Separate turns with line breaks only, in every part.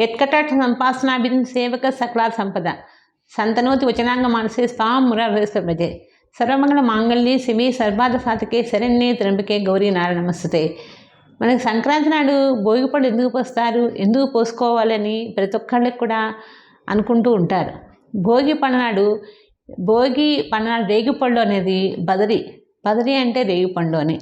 యత్కటాక్ష సంపాసనాభిన్ సేవక సకలా సంపద సంతనోతి వచనాంగ మానసే స్వాం మురారేశ్వ ప్రజే సర్వమంగళ మాంగళ్యే శివి సర్బాధ సాధకే శరణ్యే త్రంబకే గౌరీ నారాయణ నమస్తే మనకి సంక్రాంతి నాడు భోగిపళ్ళు ఎందుకు పోస్తారు? ఎందుకు పోసుకోవాలని ప్రతి ఒక్కళ్ళకి కూడా అనుకుంటూ ఉంటారు. భోగి పడనాడు భోగి పన్నాడు రేగిపళ్ళు అనేది బదరి. బదరి అంటే రేగిపండు అని.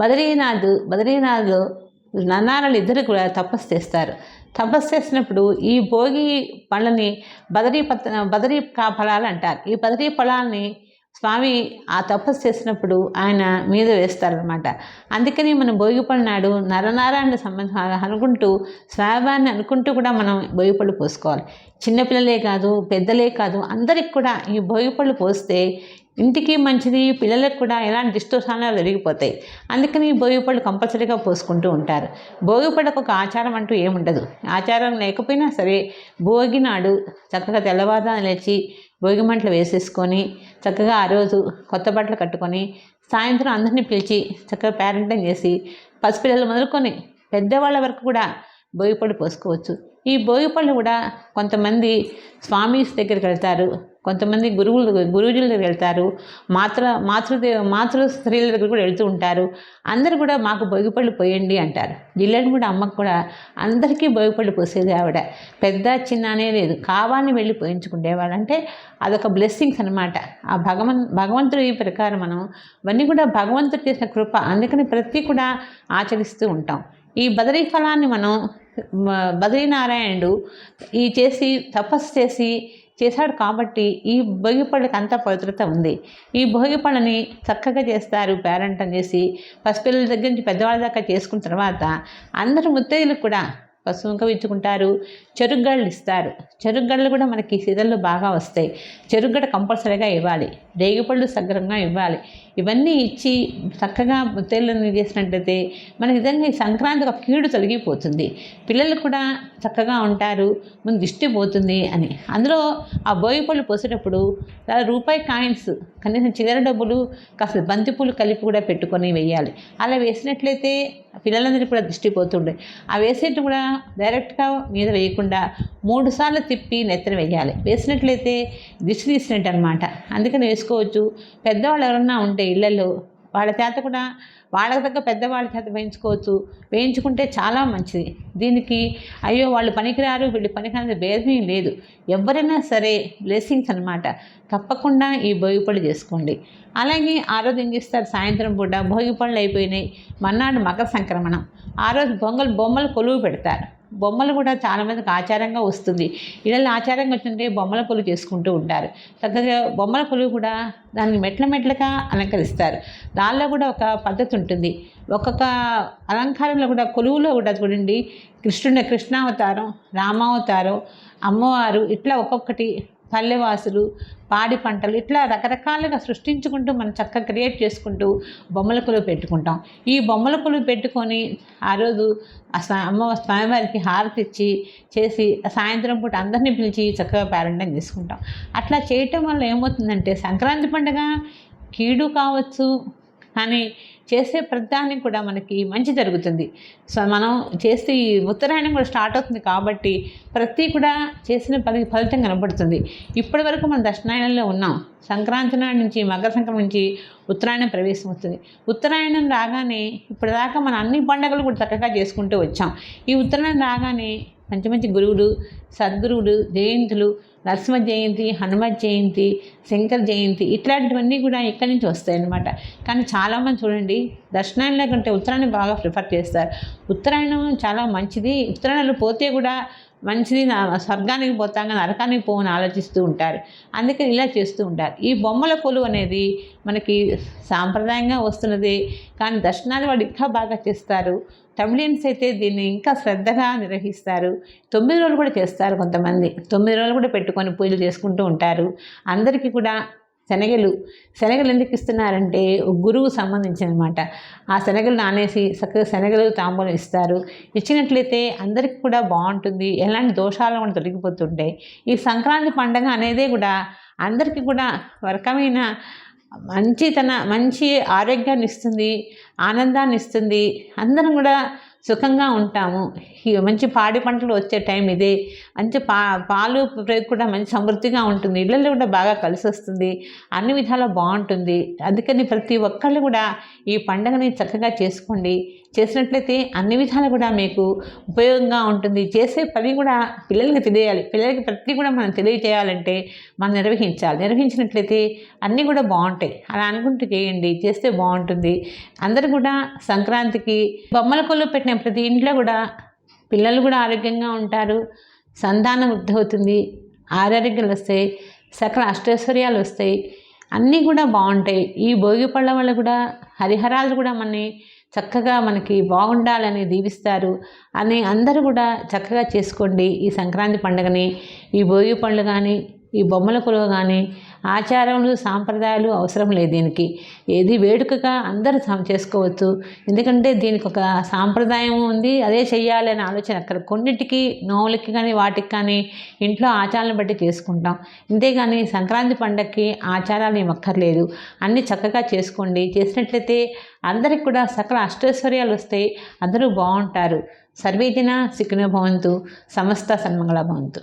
బదరీనాథ్ బదరీనాథ్లో నన్నారాలు ఇద్దరు కూడా తపస్సు చేస్తారు. తపస్సు చేసినప్పుడు ఈ భోగి పళ్ళని బదరీ పత్త బదరీ ఫలాలు అంటారు. ఈ బదరీ ఫలాల్ని స్వామి ఆ తపస్సు చేసినప్పుడు ఆయన మీద వేస్తారనమాట అందుకని మనం భోగిపళ్ళు నాడు నరనారాయణ సంబంధం అనుకుంటూ స్వామివారిని అనుకుంటూ కూడా మనం భోగిపళ్ళు పోసుకోవాలి. చిన్నపిల్లలే కాదు పెద్దలే కాదు అందరికి కూడా ఈ భోగిపళ్ళు పోస్తే ఇంటికి మంచిది పిల్లలకు కూడా ఎలాంటి దిష్టోషాలు జరిగిపోతాయి అందుకని భోగిపళ్ళు కంపల్సరీగా పోసుకుంటూ ఉంటారు. భోగిపళ్ళకు ఒక ఆచారం అంటూ ఏముండదు. ఆచారం లేకపోయినా సరే భోగి నాడు చక్కగా తెల్లవారుదాన్ని లేచి భోగి మంటలు వేసేసుకొని చక్కగా ఆ రోజు కొత్త బట్టలు కట్టుకొని సాయంత్రం అందరినీ పిలిచి చక్కగా పేరెంటింగ్ చేసి పసిపిల్లలు మొదలుకొని పెద్దవాళ్ళ వరకు కూడా భోగిపళ్ళు పోసుకోవచ్చు. ఈ భోగిపళ్ళు కూడా కొంతమంది స్వామీస్ దగ్గరికి వెళ్తారు. కొంతమంది గురువులు గురువుజుల దగ్గర వెళ్తారు. మాతృ మాతృదేవ మాతృ స్త్రీల దగ్గర కూడా వెళ్తూ ఉంటారు. అందరు కూడా మాకు భోగిపళ్ళు పోయండి అంటారు. జిల్లెడు కూడా అమ్మకు కూడా అందరికీ భోగిపళ్ళు పోసేది ఆవిడ. పెద్ద చిన్న అనే లేదు. కావాలని వెళ్ళి పోయించుకునేవాడు అంటే అదొక బ్లెస్సింగ్స్ అనమాట ఆ భగవన్ భగవంతుడి ప్రకారం మనం ఇవన్నీ కూడా భగవంతుడు చేసిన కృప. అందుకని ప్రతి కూడా ఆచరిస్తూ ఉంటాం. ఈ బదరీ ఫలాన్ని మనం మ- బద్రీనారాయణుడు ఈ చేసి తపస్సు చేసి చేశాడు కాబట్టి ఈ భోగి పళ్ళకి అంత పవిత్రత ఉంది. ఈ భోగి పళ్ళని చక్కగా చేస్తారు పేరంటం చేసి పసిపిల్లల దగ్గర నుంచి పెద్దవాళ్ళ దాకా చేసుకున్న తర్వాత అందరు ముత్తైదులకు కూడా పసుపుంక ఇచ్చుకుంటారు చెరుగ్గళ్ళు ఇస్తారు. చెరుగ్గళ్ళు కూడా మనకి సీజన్లో బాగా వస్తాయి. చెరుగ్గడ కంపల్సరీగా ఇవ్వాలి. రేగిపళ్ళు సగ్రంగా ఇవ్వాలి. ఇవన్నీ ఇచ్చి చక్కగా ముత్తేళ్ళని చేసినట్టయితే మన నిజంగా ఈ సంక్రాంతి ఒక కీడు తొలగిపోతుంది. పిల్లలు కూడా చక్కగా ఉంటారు ముందు దిష్టి పోతుంది అని. అందులో ఆ భోగిపళ్ళు పోసేటప్పుడు రూపాయి కాయిన్స్ కనీసం చిల్లర డబ్బులు కాస్త బంతిపూలు కలిపి కూడా పెట్టుకొని వేయాలి. అలా వేసినట్లయితే పిల్లలందరికీ కూడా దృష్టి పోతుండే. ఆ వేసేట్టు కూడా డైరెక్ట్గా మీద వేయకుండా మూడుసార్లు తిప్పి నెత్తన వేయాలి. వేసినట్లయితే దిష్టి తీసినట్టు అనమాట అందుకని వేసుకోవచ్చు. పెద్దవాళ్ళు ఎవరన్నా ఉంటే ఇళ్ళల్లో వాళ్ళ చేత కూడా వాళ్ళకి తగ్గ పెద్దవాళ్ళ చేత వేయించుకోవచ్చు. వేయించుకుంటే చాలా మంచిది. దీనికి అయ్యో వాళ్ళు పనికిరారు వీళ్ళు పనికిరాని భేదమే లేదు. ఎవరైనా సరే బ్లెస్సింగ్స్ అనమాట తప్పకుండా ఈ భోగిపళ్ళు చేసుకోండి. అలాగే ఆ రోజు ఏం చేస్తారు? సాయంత్రం పూట భోగి పళ్ళు అయిపోయినాయి. మర్నాడు మకర సంక్రమణం. ఆ రోజు బొంగలు బొమ్మలు కొలువు పెడతారు. బొమ్మలు కూడా చాలా మందికి ఆచారంగా వస్తుంది. ఇళ్ళలో ఆచారంగా వచ్చింటే బొమ్మల పొలు చేసుకుంటూ ఉంటారు. తగ్గ బొమ్మల కొలువు కూడా దాన్ని మెట్ల మెట్లుగా అలంకరిస్తారు. దానిలో కూడా ఒక పద్ధతి ఉంటుంది. ఒక్కొక్క అలంకారంలో కూడా కొలువులో కూడా చూడండి. కృష్ణుడి కృష్ణావతారం రామావతారం అమ్మవారు ఇట్లా ఒక్కొక్కటి పల్లెవాసులు పాడి పంటలు ఇట్లా రకరకాలుగా సృష్టించుకుంటూ మనం చక్కగా క్రియేట్ చేసుకుంటూ బొమ్మల కొలువు పెట్టుకుంటాం. ఈ బొమ్మల కొలువు పెట్టుకొని ఆ రోజు ఆ స్వా- అమ్మ స్వామివారికి హారతి ఇచ్చి చేసి సాయంత్రం పూట అందరినీ పిలిచి చక్కగా పేరెంటం చేసుకుంటాం. అట్లా చేయటం వల్ల ఏమవుతుందంటే సంక్రాంతి పండుగ కీడు కావచ్చు కానీ చేసే ప్రతిదానికి కూడా మనకి మంచి జరుగుతుంది. సో మనం చేస్తే ఈ ఉత్తరాయణం కూడా స్టార్ట్ అవుతుంది కాబట్టి ప్రతి కూడా చేసిన పని ఫలితం కనబడుతుంది. ఇప్పటి వరకు మనం దక్షిణాయనంలో ఉన్నాం. సంక్రాంతి నాడు నుంచి మకర సంక్రమణ నుంచి ఉత్తరాయణం ప్రవేశం వస్తుంది ఉత్తరాయణం రాగానే ఇప్పటిదాకా మనం అన్ని పండుగలు కూడా చక్కగా చేసుకుంటూ వచ్చాం. ఈ ఉత్తరాయణం రాగానే మంచి మంచి గురువులు సద్గురువులు జయంతులు నరసింహ జయంతి హనుమత్ జయంతి శంకర్ జయంతి ఇట్లాంటివన్నీ కూడా ఇక్కడి నుంచి వస్తాయన్నమాట. కానీ చాలామంది చూడండి దర్శనాయనంలో కంటే ఉత్తరాయణ బాగా ప్రిఫర్ చేస్తారు. ఉత్తరాయణం చాలా మంచిది. ఉత్తరాయణలు పోతే కూడా మంచిది నా స్వర్గానికి పోతాం నరకానికి పోవని ఆలోచిస్తూ ఉంటారు. అందుకని ఇలా చేస్తూ ఉంటారు. ఈ బొమ్మల కొలువు అనేది మనకి సాంప్రదాయంగా వస్తున్నది కానీ దర్శనాలు వాడు ఇంకా బాగా చేస్తారు. తమిళియన్స్ అయితే దీన్ని ఇంకా శ్రద్ధగా నిర్వహిస్తారు. తొమ్మిది రోజులు కూడా చేస్తారు కొంతమంది. తొమ్మిది రోజులు కూడా పెట్టుకొని పూజలు చేసుకుంటూ ఉంటారు. అందరికీ కూడా శనగలు. శనగలు ఎందుకు ఇస్తున్నారంటే గురువు సంబంధించిన అనమాట ఆ శనగలు నానేసి చక్కగా శనగలు తాంబూలం ఇస్తారు. ఇచ్చినట్లయితే అందరికీ కూడా బాగుంటుంది. ఎలాంటి దోషాలు కూడా తొలగిపోతుంటాయి. ఈ సంక్రాంతి పండగ అనేదే కూడా అందరికీ కూడా వర్కమైన రకమైన మంచి తన మంచి ఆరోగ్యాన్ని ఇస్తుంది ఆనందాన్ని ఇస్తుంది. అందరం కూడా సుఖంగా ఉంటాము. మంచి పాడి పంటలు వచ్చే టైం ఇదే. మంచి పా పాలు కూడా మంచి సమృద్ధిగా ఉంటుంది. ఇళ్ళల్లో కూడా బాగా కలిసి వస్తుంది. అన్ని విధాలా బాగుంటుంది. అందుకని ప్రతి ఒక్కళ్ళు కూడా ఈ పండుగని చక్కగా చేసుకోండి. చేసినట్లయితే అన్ని విధాలు కూడా మీకు ఉపయోగంగా ఉంటుంది. చేసే పని కూడా పిల్లలకి తెలియాలి. పిల్లలకి ప్రతి కూడా మనం తెలియజేయాలంటే మనం నిర్వహించాలి. నిర్వహించినట్లయితే అన్నీ కూడా బాగుంటాయి. అలా అనుకుంటూ చేయండి. చేస్తే బాగుంటుంది. అందరూ కూడా సంక్రాంతికి బొమ్మల కొలు పెట్టిన ప్రతి ఇంట్లో కూడా పిల్లలు కూడా ఆరోగ్యంగా ఉంటారు సంతానం వృద్ధి అవుతుంది ఆరోగ్యాలు వస్తాయి సకల అష్టైశ్వర్యాలు వస్తాయి అన్నీ కూడా బాగుంటాయి. ఈ భోగి పళ్ళ వల్ల కూడా హరిహరాలు కూడా మనని చక్కగా మనకి బాగుండాలని దీవిస్తారు అని అందరూ కూడా చక్కగా చేసుకోండి ఈ సంక్రాంతి పండుగని. ఈ భోగి పళ్ళు కానీ ఈ బొమ్మల కొలువ కానీ ఆచారములు సాంప్రదాయాలు అవసరం లేదు దీనికి. ఏది వేడుకగా అందరూ చేసుకోవచ్చు. ఎందుకంటే దీనికి ఒక సాంప్రదాయం ఉంది అదే చెయ్యాలి అనే ఆలోచన అక్కడ కొన్నిటికి నోవులకి కానీ వాటికి కానీ ఇంట్లో ఆచారాలను బట్టి చేసుకుంటాం. అంతేగాని సంక్రాంతి పండగకి ఆచారాలు ఏమక్కర్లేదు అన్నీ చక్కగా చేసుకోండి. చేసినట్లయితే అందరికి కూడా సకల అష్టైశ్వర్యాలు వస్తాయి. అందరూ బాగుంటారు. సర్వేదిన సిక్కున భవంతు. సమస్త సన్మంగళ భవంతు.